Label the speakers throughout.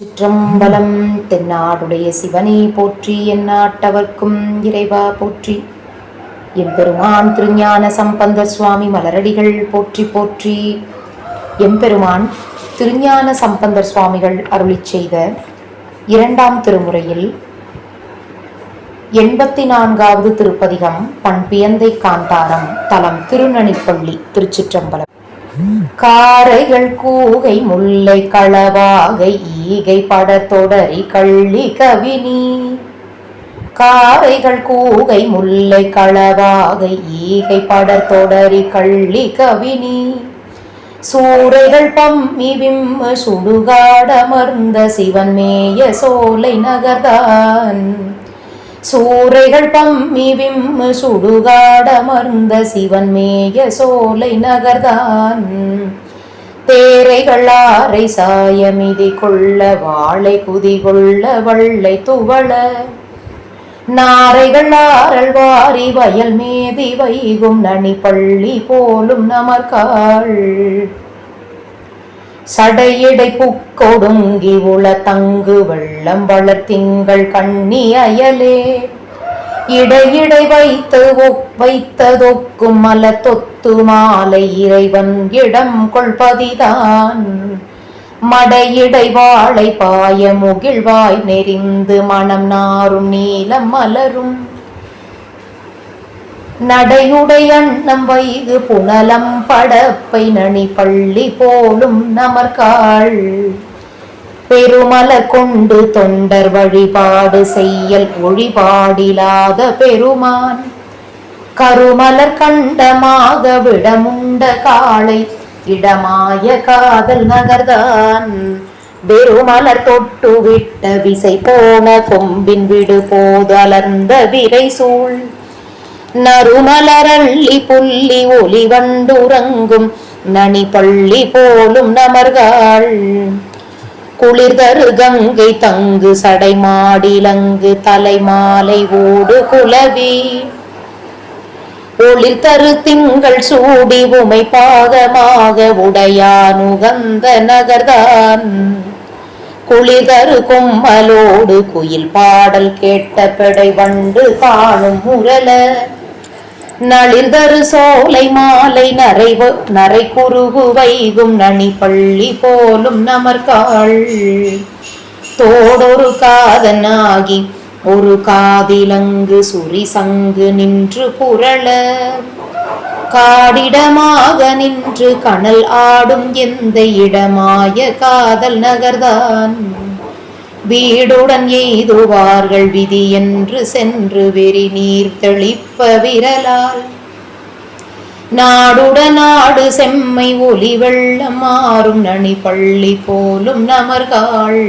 Speaker 1: சிற்றம்பலம் தென்னாடுடைய சிவனே போற்றி எந்நாட்டவர்க்கும் இறைவா போற்றி. எம்பெருமான் திருஞான சம்பந்தர் சுவாமி மலரடிகள் போற்றி போற்றி. எம்பெருமான் திருஞான சம்பந்தர் சுவாமிகள் அருளி செய்த இரண்டாம் திருமுறையில் எண்பத்தி நான்காவது திருப்பதிகம் பண்பியந்தை காந்தாரம் தலம் திருநனிப்பள்ளி திருச்சிற்றம்பலம். காரைகள் கூகை முல்லை களவாகை ஈகை படத்தொடரி கள்ளி கவினி. காரைகள் கூகை முல்லை களவாகை ஈகை படத்தொடரி கள்ளி கவினி. சூறைகள் பம்மி விம்ம சுடுகாடமர்ந்த சிவன் மேய சோலை நகர்தான் சூறைகள் பம்மி விம்மு சுடுகாடமர்ந்த சிவன் மேய சோலை நகர்தான். தேரைகள் ஆரை சாயமிதி கொள்ள வாழை குதி கொள்ள வள்ளை துவள. நாரைகள் ஆரல் வாரி வயல் மேதி வைகும் நனி பள்ளி போலும் நமர்காள் சடையிடை புக்கொடுங்கி உள தங்கு வெள்ளம் வளர்த்திங்கள் கண்ணி அயலே. இடையிடை வைத்து வைத்ததொக்கும் மல தொத்து மாலை இறைவன் இடம் கொள்பதிதான். மடையிடை வாழை பாய முகிழ்வாய் நெறிந்து மனம் நாரும் நீலம் மலரும். நடையுடையண்ணம் வைகு புனலம் படப்பை நனி பள்ளி போலும் நமர்காள். பெருமலர் கொண்டு தொண்டர் வழிபாடு செய்யல் ஒழிபாடிலாத பெருமான். கருமலர் கண்டமாக விடமுண்ட காளை இடமாய காதல் நகர்தான். பெருமலர் தொட்டு விட்ட விசை போன கொம்பின் விடு போதலர்ந்த விரை சூழ். நறுமலரள்ளி புள்ளி ஒளி வண்டுறங்கும் நனி பள்ளி போலும் நமர்காள். குளிர்தரு கங்கை தங்கு சடை மாடிலங்கு தலைமாலை ஓடு குலவி. ஒளிர் தரு திங்கள் சூடி உமை பாகமாக உடையானுகந்த நகர்தான். குளிதரு கும்மலோடு குயில் பாடல் கேட்ட பெடை வண்டு காணும் முரல நளிர்தரு சோலை மாலை நரைவு நரை குறுகு வைகும் நனி பள்ளி போலும் நமர்காள். தோடொரு காதனாகி ஒரு காதிலங்கு சுரி சங்கு நின்று புரள. காடிடமாக நின்று கனல் ஆடும் எந்த இடமாய காதல் நகர்தான். வீடுடன் எய்துவார்கள் விதி என்று சென்று வெறி நீர் தெளிப்ப விரலால். நாடுட நாடு செம்மை ஒளி வெள்ளம் மாறும் நனி பள்ளி போலும் நமர்கள்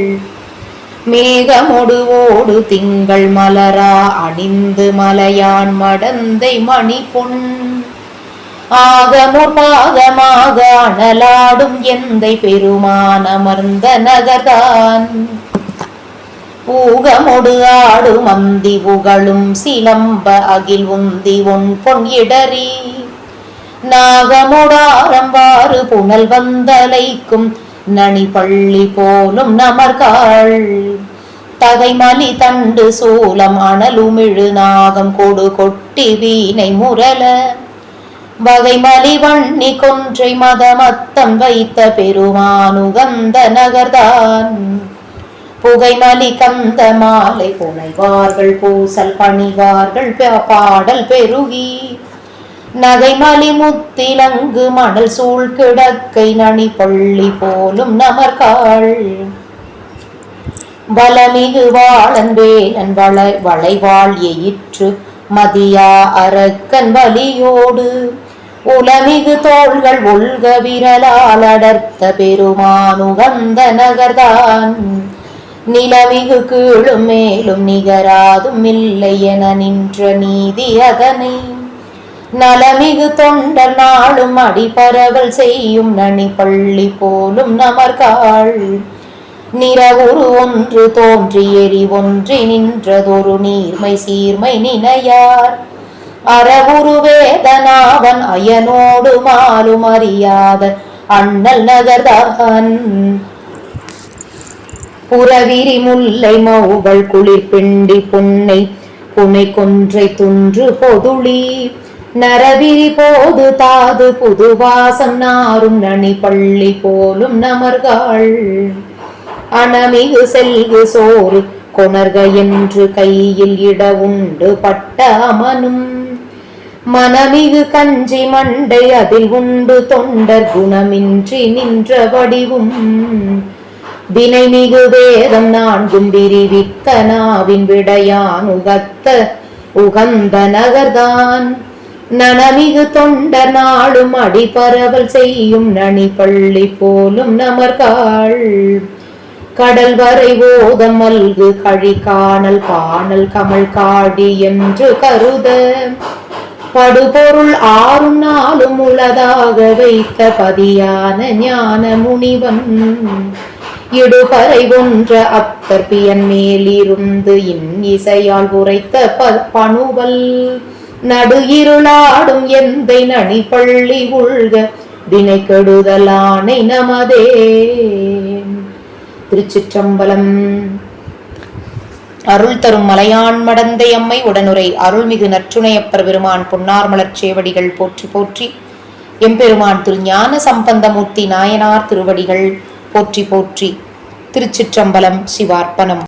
Speaker 1: மேகமொடு ஓடு திங்கள் மலரா அணிந்து மலையான் மடந்தை மணி பொன் ஆகமுர் பாகமாக அனலாடும் எந்தை பெருமான் அமர்ந்த நகர்தான். ஊகமொடு ஆடு மந்தி புகழும் சிலம்ப அகில் உந்தி உன் பொன் இடறி. நாகமுடாரம்பாறு புனல் வந்தலைக்கும் நனி பள்ளி போலும் நமர்காள். தகைமலி தண்டு சூலம் அனலுமிழு நாகம் கொடு கொட்டி வீணை முரல வகைமலி வண்ணி கொன்றை மதமத்தம் வைத்த பெருமானுகந்த நகர்தான். புகைமலி கந்த மாலை புனைவார்கள் பூசல் பணிவார்கள் பாடல் பெருகி. நகைமலி முத்திலங்கு மணல் சூழ் கிடக்கை நனி பள்ளி போலும் நமர்காள் பலமிகு வாழன் வேலன் வளை வளைவாள் எயிற்று மதியா அரக்கன் வலியோடு. உலமிகு தோள்கள் உள்க விரலால் அடர்த்த பெருமானுகந்த நகர்தான். நிலமிகு கீழும் மேலும் நிகராதும் இல்லை என நின்ற நீதி அதனை நலமிகு தொண்டர் நாளும் அடிபரவல் செய்யும் நனி பள்ளி போலும் நமர்காள். நிறவுரு ஒன்று தோன்றி எரி ஒன்றி நின்றதொரு நீர்மை சீர்மை நினையார். அறவுரு வேதனாவன் அயனோடு மாலும் அறியாத அண்ணல் நகர்தான். புறவிரி முல்லை மவுகள் குளிர் பிண்டி புன்னை புனை கொன்றை துன்று பொதுளி. நரவிரி போது தாது புதுவாசம் நாரும் நனி பள்ளி போலும் நமர்கள். அணமிகு செல்கு சோறு கொணர்க என்று கையில் இட உண்டு பட்ட அமனும். மனமிகு கஞ்சி மண்டை அதில் உண்டு தொண்டர் குணமின்றி நின்ற வடிவும். வினைமிகு வேதம் நான்கும் விரிவிக்க நாவின் விடையான் உகத்த உகந்த நகர்தான். நனமிகு தொண்டர் நாளும் அடிபரவல் செய்யும் நனி பள்ளி போலும் நமர்காள். கடல் வரை ஓதம் மல்கு கழி காணல் பாணல் கமல் காடி என்று கருத. படுபொருள் ஆறும் நாளும் உளதாக வைத்த பதியான ஞான முனிவன். இடுபறை ஒன்ற அப்பர் பியன் மேலிருந்து இன் இசையால் உரைத்த பணுவல் நடு இருளாடும் எந்தை நனி பள்ளி உள்க வினை கெடுதலானை நமதே. திருச்சிற்றம்பலம். அருள் தரும் மலையான் மடந்தை அம்மை உடனுரை அருள்மிகு நற்றுணையப்பர் பெருமான் பொன்னார்மலர் சேவடிகள் போற்றி போற்றி. எம்பெருமான் திரு ஞான சம்பந்தமூர்த்தி நாயனார் திருவடிகள் போற்றி போற்றி திருச்சிற்றம்பலம் சிவார்ப்பணம்.